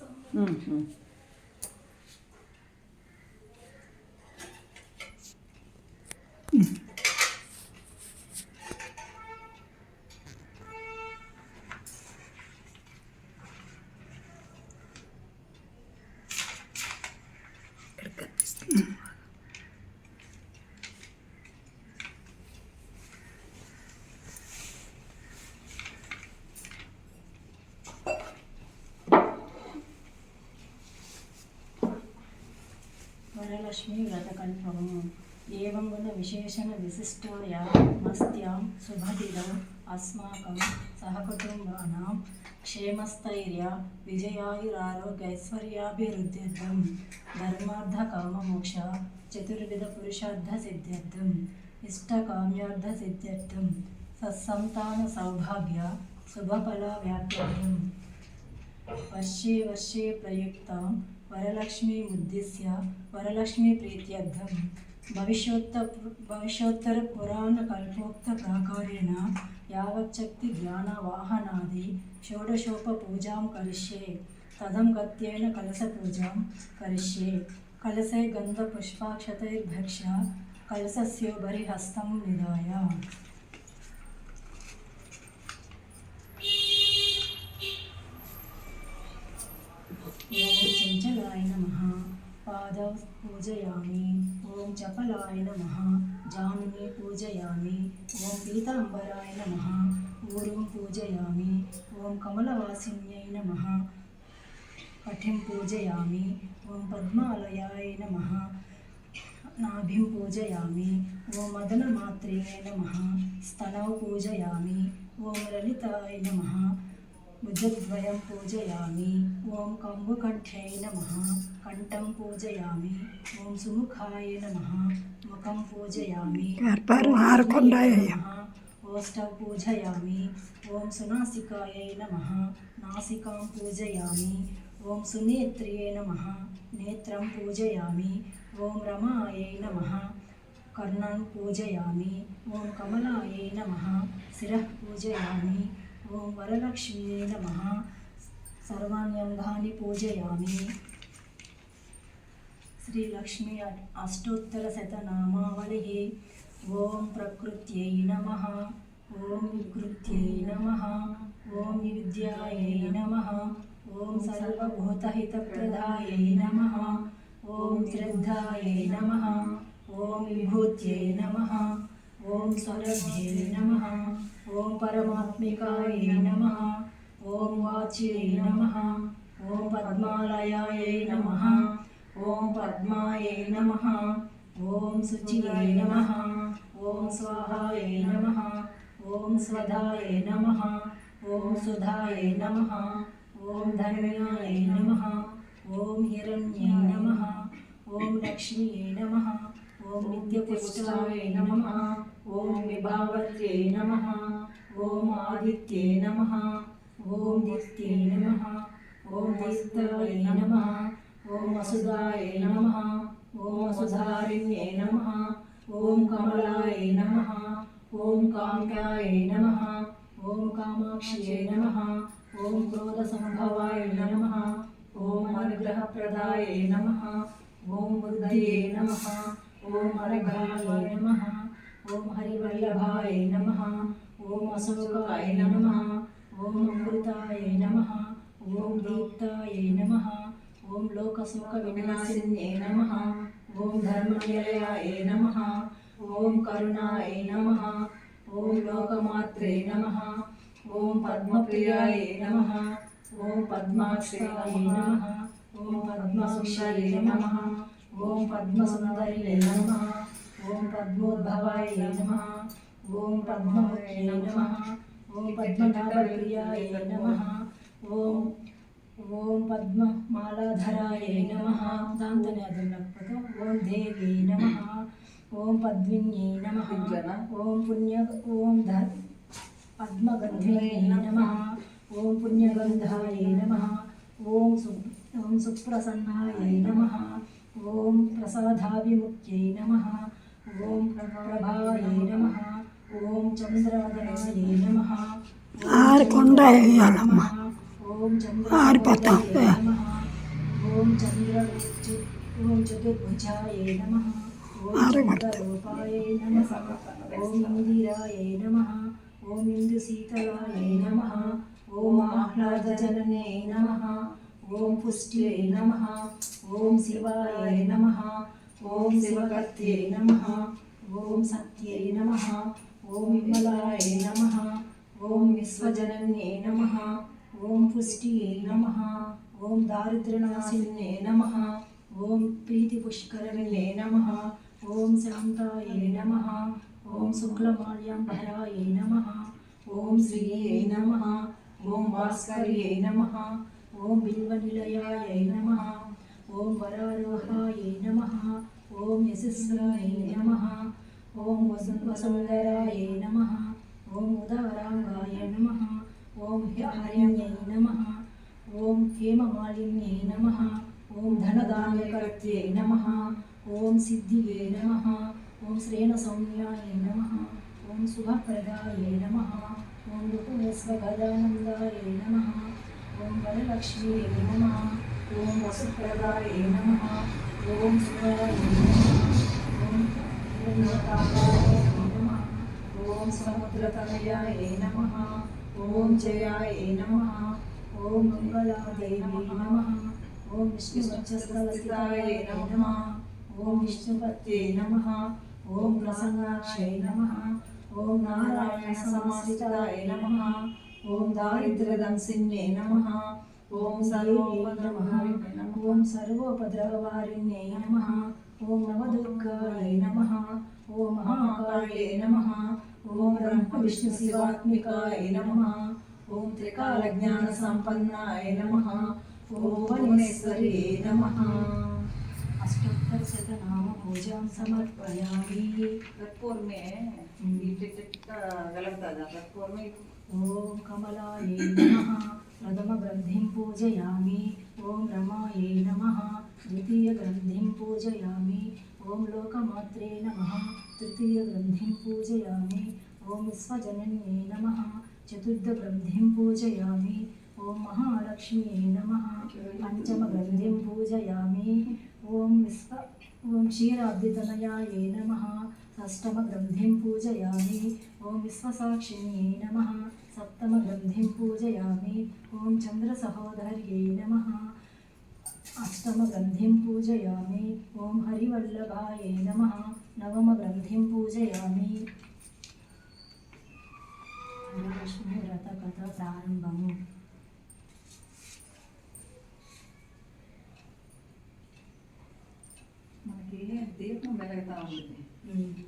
ఉమ్. వరలక్ష్మీ వ్రతకల్పము ఏవం గుణ విశేషణ విశిష్టాయా మస్త్యాం శుభదిదం అస్మాకం సహకుటుంబానాం క్షేమస్థైర్య విజయాయురారోగ్యైశ్వర్యాభివృద్ధ్యర్థం. ధర్మార్థ కామమోక్ష చతుర్విధ పురుషార్థ సిద్ధ్యర్థం. ఇష్టకామ్యార్థ వరలక్ష్మి ఉద్దేశ్య వరలక్ష్మి ప్రీత్యర్థం. భవిష్యోత్త భవిష్యోత్తర పురాణ కల్పోక్త ప్రాకారేణ యావచ్చక్తి జ్ఞాన వాహనాది షోడశోప పూజాం కరిష్యే. తదం గత్యేన కలస పూజాం కరిష్యే. కలశే గంధ పుష్పాక్షతైర్భక్ష కలశస్యోపరి హస్తం నిదాయ ఓం చంచలాయ నమ పాద పూజయామి ఓం చపలాయ నమ జానుని పూజయామి ఓం పీతాంబరాయ నమ ఊరుం పూజయామి ఓం కమలవాసిన్యై నమ పఠిం పూజయామి ఓం పద్మాలయాయ నమ నాభిం పూజయామి ఓం మదనమాత్రేయ నమ స్తనౌ పూజయామి ఓం లలితాయ भुजद्वयं पूजयामि। ॐ कम्बुकण्ठ्यै नमः। कण्ठं पूजयामि। ॐ सुमुखाय नमः। मुखं पूजयामि। ओष्ठं पूजयामि। ॐ सुनासिकायै नमः। नासिकां पूजयामि। ॐ सुनेत्र्यै नमः। नेत्रं पूजयामि। ॐ रमायै नमः। कर्णं पूजयामि। ॐ कमलायै नमः। शिरः पूजयामि। ఓం వరలక్ష్మ్యై నమ సర్వాణ్యంగాని పూజయామి శ్రీలక్ష్మీ అష్టోత్తర శతనామావళి ఓం ప్రకృత్యై నమ ఓం వికృత్యై నమ ఓం విద్యాయై నమ ఓం సర్వభూతహితప్రదాయై నమ ఓం శ్రద్ధాయై నమ ఓం విభూత్యై నమ ఓం స్వరభ్యై నమ ఓం పరమాత్మికాయై నమ ఓం వాచ్యై నమ ఓం పద్మాలయాయై నమ ఓం పద్మాయై నమ ఓం శుచియై నమ ఓం స్వాహాయై నమ ఓం స్వధాయై నమ ఓం సుధాయై నమ ఓం ధన్యాయై నమ ఓం హిరణ్యై నమ ఓం లక్ష్మీయై నమ ఓం నిత్యపుష్టాయై నమ ఓం విభావత్యై నమ ఓం ఆదిత్యై నమ ఓం దిత్యై నమ ఓం దిస్తవై నమ ఓం వసుదాయ నమ ఓం వసుధారిణ్యై నమ ఓం కమలాయ నమ ఓం కామ్యాయ నమ ఓం కామాక్ష్యై నమ ఓం క్రోధసంభవాయ నమ ఓం అనుగ్రహప్రదాయ నమ ఓం బుద్ధయే నమ ఓం అనుగ్రహాయ నమ ఓం హరివల్లభాయ నమ ఓం అశోకాయ నమ ఓం అమృతాయ నమ ఓం దీప్తాయ నమ ఓం లోకశోక వినాశిన్యే నమ ఓం ధర్మనిలయాయ నమ ఓం కరుణాయ నమ ఓం లోకమాత్రే నమ ఓం పద్మప్రియాయ నమ ఓం పద్మాక్షయాయ నమ ఓం పద్మసుక్షాయ నమ ఓం పద్మసుందర్యే నమ ఓం పద్మోద్భవాయ నమ ఓం పద్మముఖ్యై నమ ఓం పద్మనాభప్రియాయ నమ ఓం ఓం పద్మమాలాధరాయ నమ దాంతోనే అది లేకపోతే ఓం దేవి నమ ఓం పద్మిన్యై నమ ఓం పుణ్య ఓం ధ పద్మగంధ్యై నమ ఓం పుణ్యగంధాయ నమ ఓం సు ఓం సుప్రసన్నాయ నమ ఓం ప్రసాదాభిముఖ్యై నమ ఓం ప్రభాయ నమ. ఓం చంద్రవదనాయ నమ. ఆరకొండ వేయాలమ్మ ఆరిపోతాం. ఓం చంద్రవచ్చు ఓం చతుర్భుజాయ నమ. చంద్రరూపాయ నమ. ఓం ఇందిరాయ నమ. ఓం ఇందు శీతలాయ నమ. ఓం ఆహ్లాదజననే నమ. ఓం పుష్ట్యై నమ. ఓం శివాయ నమ. ఓం శివకర్త్యై నమ ఓం సత్యై నమ ఓం విమలాయ నమ ఓం విశ్వజనన్యే నమ ఓం పుష్టియై నమ ఓం దారిద్ర్యనాశిన్యే నమ ఓం ప్రీతిపుష్కరిణే నమ ఓం శాంతాయ నమ ఓం శుక్లమాల్యాంబరాయ నమ ఓం శ్రీయే నమ ఓం భాస్కర్యై నమ ఓం బిల్వనిలయాయ నమ ఓం వరారోహాయ నమ ఓం యశస్రాయ నమ ఓం వసు వసుందరాయ నమ ఓం ఉదారాంగాయ నమ ఓం హ్యార్యణ్యై నమ ఓం హేమమాలిన్యై నమ ఓం ధనదాన్యకర్త్యై నమ ఓం సిద్ధియే నమ ఓం శ్రేణ సౌమ్యాయ నమ ఓం శుభప్రదాయ నమ ఓం ఋతువేశ్వగదానందాయ నమ ఓం వరలక్ష్మీ నమ ఓం వసుప్రదాయ నమ. ఓం శివాయ నమ. ఓం ఓం నమ ఓం సముద్రతనయాయ నమ. ఓం జయాయ నమ. ఓం మంగళాదేవి నమ. ఓం విష్ణువక్షస్థలస్థితాయ నమ. ఓం విష్ణుపత్యే నమ. ఓం ప్రసన్నాక్షై నమ. ఓం నారాయణ సమాశ్రితాయ నమ. ఓం దారిద్ర్యదంసిన్యే నమ. ఓం సర్వోపద్రవ ఓం సర్వోపద్రవవారిణ్యై నమ. ఓం నవదుర్గాయ నమ. ఓం మహాకాళే నమ. ఓం బ్రహ్మ విష్ణు శివాత్మికాయ నమ. ఓం త్రికాల జ్ఞాన సంపన్నాయ నమ. ఓం భువనేశ్వరే నమ. అష్టోత్తరశత నామ పూజాం సమర్పయామి కర్పూర్ మే గలగతా కర్పూర్ మే ఓం కమలాయ నమ. प्रथम ग्रंथि पूजयामी। पूजयामि ॐ नम नमः। द्वितीयग्रन्थिं पूजयामि। ॐ लोकमात्रे नमः। तृतीयग्रन्थिं पूजयामि। ॐ स्वजनन्ये नमः। चतुर्थग्रन्थिं पूजयामि। ॐ महालक्ष्म्यै नमः। पञ्चमग्रन्थिं पूजयामि। ॐ विस्व ॐ क्षीराब्धितनयायै नमः। षष्टमग्रन्थिं पूजयामि। ॐ विश्वसाक्षिण्यै नमः। అష్టమ గ్రంథిం పూజయామి ఓం విశ్వసాక్షిణ్యే నమ సప్తమ గ్రంథిం పూజయామి ఓం చంద్ర సహోదర్యే నమ అష్టమ గ్రంథిం పూజయామి ఓం హరివల్లభాయ నమ నవమ గ్రంథిం పూజయామి వరలక్ష్మి వ్రత కథ ప్రారంభము మనకి దీపం వెలుగుతా ఉంటుంది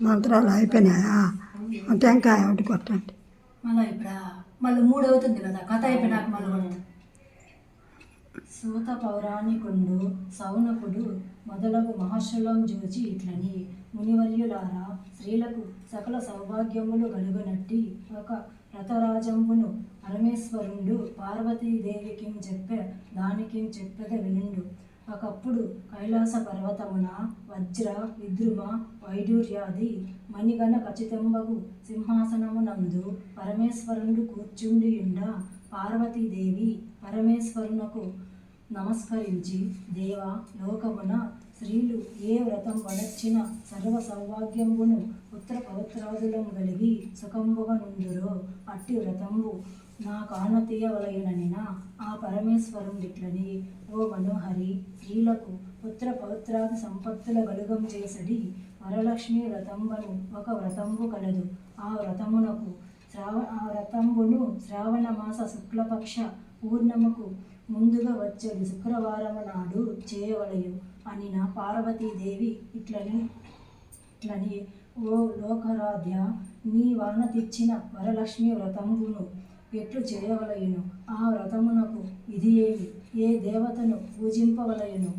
మంత్రాలు అయిపోయినాయా? టెంకాయ ఒకటి కొట్టండి. మళ్ళీ ఇప్పుడు? మళ్ళీ మూడు అవుతుంది కదా కథ అయిపోయినాక మళ్ళీ సూత పౌరాణికుండు సౌనకుడు మొదలగు మహర్షులం జోచి ఇట్లని మునివర్యులారా స్త్రీలకు సకల సౌభాగ్యములు కలుగునట్టి ఒక రథరాజంబును పరమేశ్వరుండు పార్వతీదేవికి చెప్పే దానికి చెప్పెద వినుండు ఒకప్పుడు కైలాస పర్వతమున వజ్ర విద్రుమ వైడూర్యాది మణిగణ ఖచ్చితంబగు సింహాసనమునందు పరమేశ్వరుండు కూర్చుండియుండ పార్వతీదేవి పరమేశ్వరునకు నమస్కరించి దేవ లోకమున స్త్రీలు ఏ వ్రతం వడర్చిన సర్వ సౌభాగ్యంబును ఉత్తర పవిత్రాదులం కలిగి సుఖంబుగా నుండురో అట్టి వ్రతంబు. నా కాన తీయవలయుననిన ఆ పరమేశ్వరుండిట్లని ఓ మనోహరి స్త్రీలకు పుత్ర పౌత్రాది సంపత్తుల గలుగం చేసడి వరలక్ష్మి వ్రతంబను ఒక వ్రతంబు కలదు. ఆ వ్రతమునకు శ్రావ ఆ వ్రతంబును శ్రావణ మాస శుక్లపక్ష పూర్ణముకు ముందుగా వచ్చేది శుక్రవారము నాడు చేయవలయు అని నా పార్వతీదేవి ఇట్లని ఇట్లని ఓ లోకరాధ్య నీ వలన తెచ్చిన వరలక్ష్మి వ్రతంబును ఎట్లు చేయవలయను? ఆ వ్రతమునకు ఇది ఏమి ఏ దేవతను పూజింపవలయను?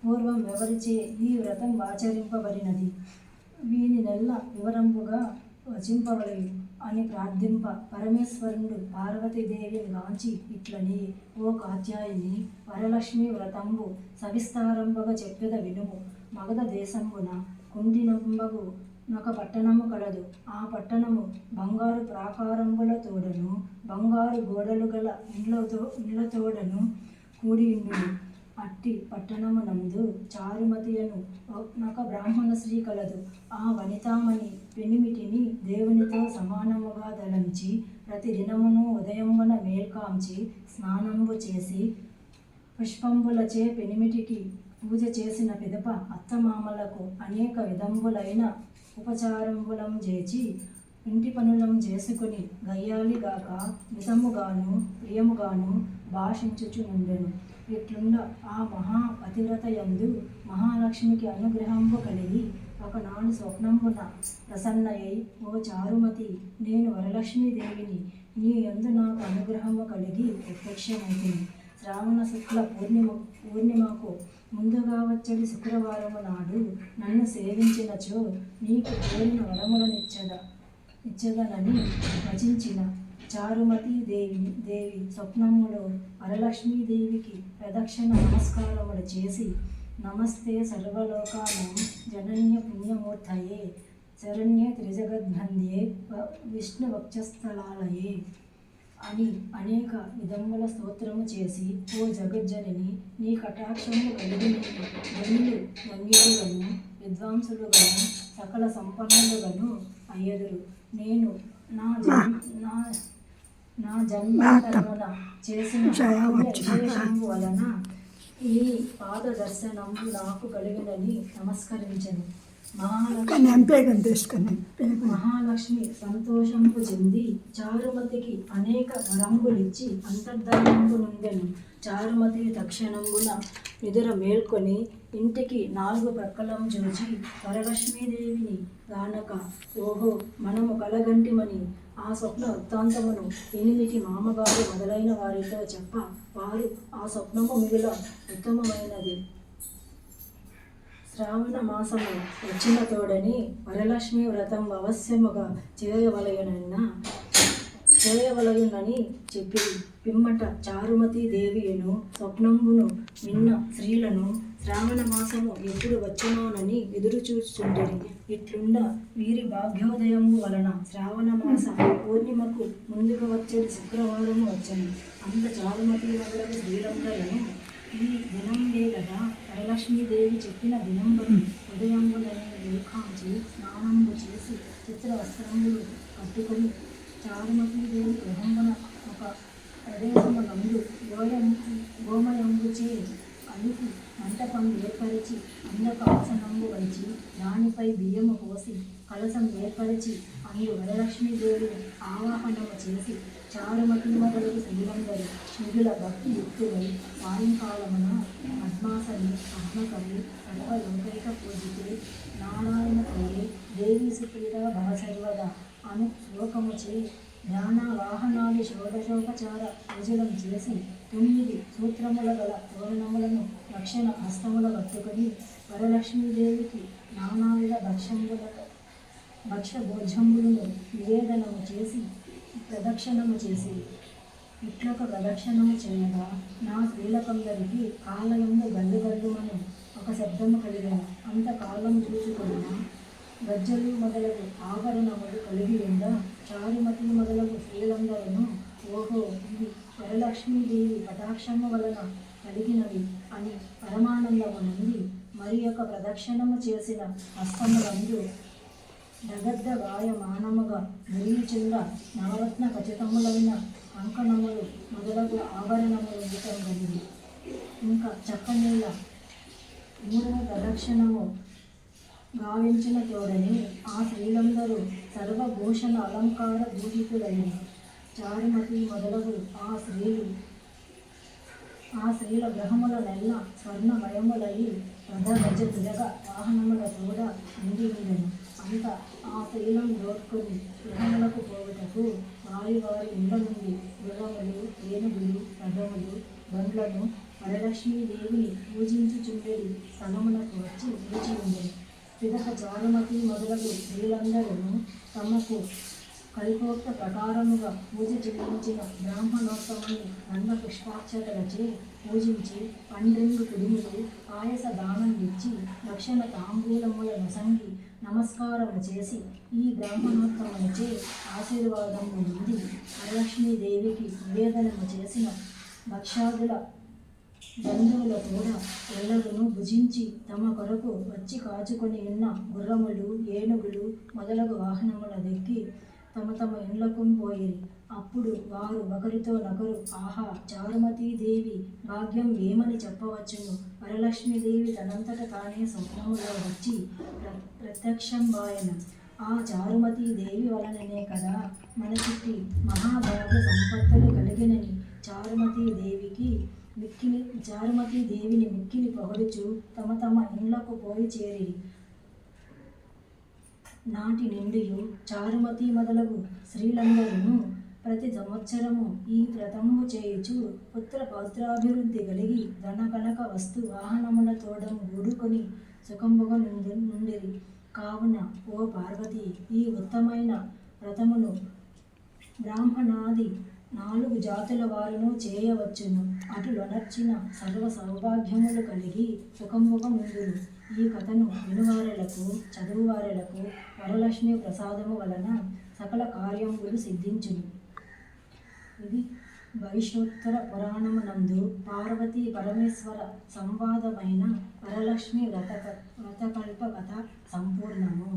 పూర్వం ఎవరిచే ఈ వ్రతం ఆచరింపబడినది? వీని నెల్ల వివరంపుగా వచింపవలయు అని ప్రార్థింప పరమేశ్వరుడు పార్వతీదేవిని గాంచి ఇట్లని ఓ కాత్యాయిని వరలక్ష్మి వ్రతంబు సవిస్తారంబగా చెప్పెద వినుము మగధ దేశంబున కుండినంబగు నొక పట్టణము కలదు. ఆ పట్టణము బంగారు ప్రాకారముల తోడను బంగారు గోడలు గల ఇండ్లతో ఇండ్లతోడను కూడి ఉండును. అట్టి పట్టణమునందు చారుమతియను ఒక బ్రాహ్మణ స్త్రీ కలదు. ఆ వనితామణి పెనిమిటిని దేవునితో సమానముగా దలంచి ప్రతి దినమును ఉదయమున మేల్కాంచి స్నానంబు చేసి పుష్పంబులచే పెనిమిటికి పూజ చేసిన పిదప అత్తమామలకు అనేక విధంబులైన ఉపచారంబులం చేచి ఇంటి పనులం చేసుకుని గయ్యాలిగాక మితముగాను ప్రియముగాను భాషించుచునుండెను. ఇట్లుండ ఆ మహా పతివ్రతయందు మహాలక్ష్మికి అనుగ్రహంబు కలిగి ఒకనాడు స్వప్నంబున ప్రసన్నయ్యై ఓ చారుమతి నేను వరలక్ష్మీదేవిని నీ యందు నాకు అనుగ్రహము కలిగి ప్రత్యక్షమైంది శ్రావణ శుక్ల పూర్ణిమ పూర్ణిమకు ముందుగా వచ్చడి శుక్రవారము నాడు నన్ను సేవించినచో నీకు కోరిన వరములనిచ్చద ఇచ్చదనని వచించిన. చారుమతి దేవి దేవి స్వప్నములో వరలక్ష్మీదేవికి ప్రదక్షిణ నమస్కారములు చేసి నమస్తే సర్వలోకానం జనన్య పుణ్యమూర్తయే శరణ్య త్రిజగద్బంధ్యే విష్ణు వక్షస్థలాలయే అని అనేక విధముల స్తోత్రము చేసి ఓ జగజ్జనని నీ కటాక్షము కలిగి ధన్యులు ధన్యులుగను విద్వాంసులుగను సకల సంపన్నులుగను అయ్యదురు. నేను నా జన్ నా నా జన్మాంతరమున చేసిన వలన ఈ పాద దర్శనము నాకు కలిగినని నమస్కరించను. కానీ ఎంపేగం తీసుకొని పేగు మహాలక్ష్మి సంతోషంపు చెంది చారుమతికి అనేక వరంబులిచ్చి అంతర్ధానంబు నుండెను. చారుమతి తక్షణంబున నిదుర మేల్కొని ఇంటికి నాలుగు ప్రక్కలం చూచి వరలక్ష్మీదేవిని గానక ఓహో మనము కలగంటిమని ఆ స్వప్న వృత్తాంతమును ఎనిమిది మామగారు మొదలైన వారితో చెప్ప వారు ఆ స్వప్నము మిగుల ఉత్తమమైనది. శ్రావణ మాసము వచ్చిన తోడని వరలక్ష్మి వ్రతం అవశ్యముగా చేయవలయనన్న చేయవలయునని చెప్పి పిమ్మట చారుమతి దేవియను స్వప్నమును నిన్న స్త్రీలను శ్రావణ మాసము ఎప్పుడు వచ్చునోనని ఎదురు చూస్తుంటుంది ఇట్లుండ వీరి భాగ్యోదయము వలన శ్రావణ మాస పూర్ణిమకు ముందుగా వచ్చేది శుక్రవారము వచ్చను. అంత చారుమతి మొదలగు స్త్రీలందరూ ఈ దినం కదా వరలక్ష్మీదేవి చెప్పిన దినంబను ఉదయంబులని లేఖాంచి స్నానంబు చేసి చిత్ర వస్త్రములు కట్టుకొని చారుమతీదేవి గృహంబున ఒక ప్రదేశము నందు గోయం గోమయంబుచే కలిపి మంటపం ఏర్పరిచి అందకాసనంబు వచ్చి దానిపై బియ్యము పోసి కలసం ఏర్పరిచి అందు వరలక్ష్మీదేవిని ఆవాహనము చేసి చారుమతి మొదలగు నిధుల భక్తి యుక్తులై సాయంకాలమున పద్మాసని అహ్మకవి సర్వలోకైక పూజితే నారాయణ ప్రియే దేవి సుప్రీత భవ సర్వదా అను శ్లోకముచే ధ్యాన వాహనాది షోడశోపచార పూజలం చేసి తొమ్మిది సూత్రముల గల తోరణములను రక్షణ హస్తముల కట్టుకొని వరలక్ష్మీదేవికి నానావిధ భక్ష్యముల భక్ష్య భోజములను నివేదనము చేసి ప్రదక్షిణము చేసి ఇట్లొక ప్రదక్షిణము చేయగా నా స్త్రీలకందరికీ కాలయందు గల్లు గల్లుమని ఒక శబ్దము కలిగా అంత కాలం చూసుకున్న గజ్జలు మొదలగు ఆభరణములు కలిగి ఉందా చారుమతి మొదలగు స్త్రీలందరూ ఓహో ఇది వరలక్ష్మీదేవి కటాక్షము వలన కలిగినవి అని పరమానందము నుండి మరి యొక్క ప్రదక్షిణము చేసిన హస్తములందు జగద్ద గాయమానముగా నిరీచుండ నవరత్న ఖచ్చితములైన అంకణములు మొదలగు ఆభరణములు ఉండటం జరిగింది ఇంకా చక్కనీళ్ళ మూడవ ప్రదక్షిణము గావించిన తోడని ఆ స్త్రీలందరూ సర్వభూషణ అలంకార భూషితులైన చారుమతి మొదలగు ఆ స్త్రీలు ఆ స్త్రీల గ్రహముల నెల్ల స్వర్ణమయములై రథ గజ తిరగ వాహనముల తోడ నిండి ఉండెను అంత ఆ తైలం దోచుకొని గృహములకు పోవుటకు వారి వారి ఇళ్ళ నుండి గుర్రములు ఏనుగులు రథములు బండ్లను వరలక్ష్మీదేవిని పూజించుచుండేది స్థలమునకు వచ్చి నిలిచి ఉండేది పిదక చారుమతి మొదలగు స్త్రీలందరూ తమకు కల్పోక్త ప్రకారముగా పూజ చెల్లించిన బ్రాహ్మణోత్సవాన్ని రంగ పుష్పాక్షరలచే పూజించి పన్నెండు కుడుములు పాయస దానం ఇచ్చి దక్షిణ తాంబూలముల నసంగి నమస్కారము చేసి ఈ బ్రాహ్మణోత్తమునిచే ఆశీర్వాదము పొంది వరలక్ష్మీదేవికి నివేదనము చేసిన భక్షాదుల బంధువుల కూడా ఎల్లరును భుజించి తమ కొరకు వచ్చి కాచుకొని ఉన్న గుర్రములు ఏనుగులు మొదలగు వాహనముల దెక్కి తమ తమ ఇండ్లకు పోయిరి. అప్పుడు వారు ఒకరితో నగరు ఆహా చారుమతీదేవి భాగ్యం ఏమని చెప్పవచ్చును? వరలక్ష్మీదేవి తనంతట తానే స్వప్నములో వచ్చి ప్ర ప్రత్యక్షంబాయన. ఆ చారుమతీదేవి వలననే కదా మన చుట్టి మహాభాగ్య సంపత్తులు కలిగినని చారుమతీదేవికి మిక్కిలి చారుమతి దేవిని పొగడుచు తమ తమ ఇండ్లకు పోయి చేరి. నాటి నిండియు చారుమతి మొదలగు స్త్రీలందరూ ప్రతి సంవత్సరము ఈ వ్రతము చేయుచు పుత్ర పౌత్రాభివృద్ధి కలిగి ధనకనక వస్తు వాహనముల తోడము గూడుకొని సుఖంబుగా నుండి నుండిరి. కావున ఓ పార్వతి ఈ ఉత్తమైన వ్రతమును బ్రాహ్మణాది నాలుగు జాతుల వారును చేయవచ్చును. అటులొనర్చిన సర్వ సౌభాగ్యములు కలిగి సుఖముగా ముందురు ఈ కథను వినువారలకు చదువువారలకు వరలక్ష్మి ప్రసాదము వలన సకల కార్యములు సిద్ధించును. ఇది వైశోత్తర పురాణమునందు పార్వతీ పరమేశ్వర సంవాదమైన వరలక్ష్మి వ్రత వ్రతకల్ప కథ సంపూర్ణము.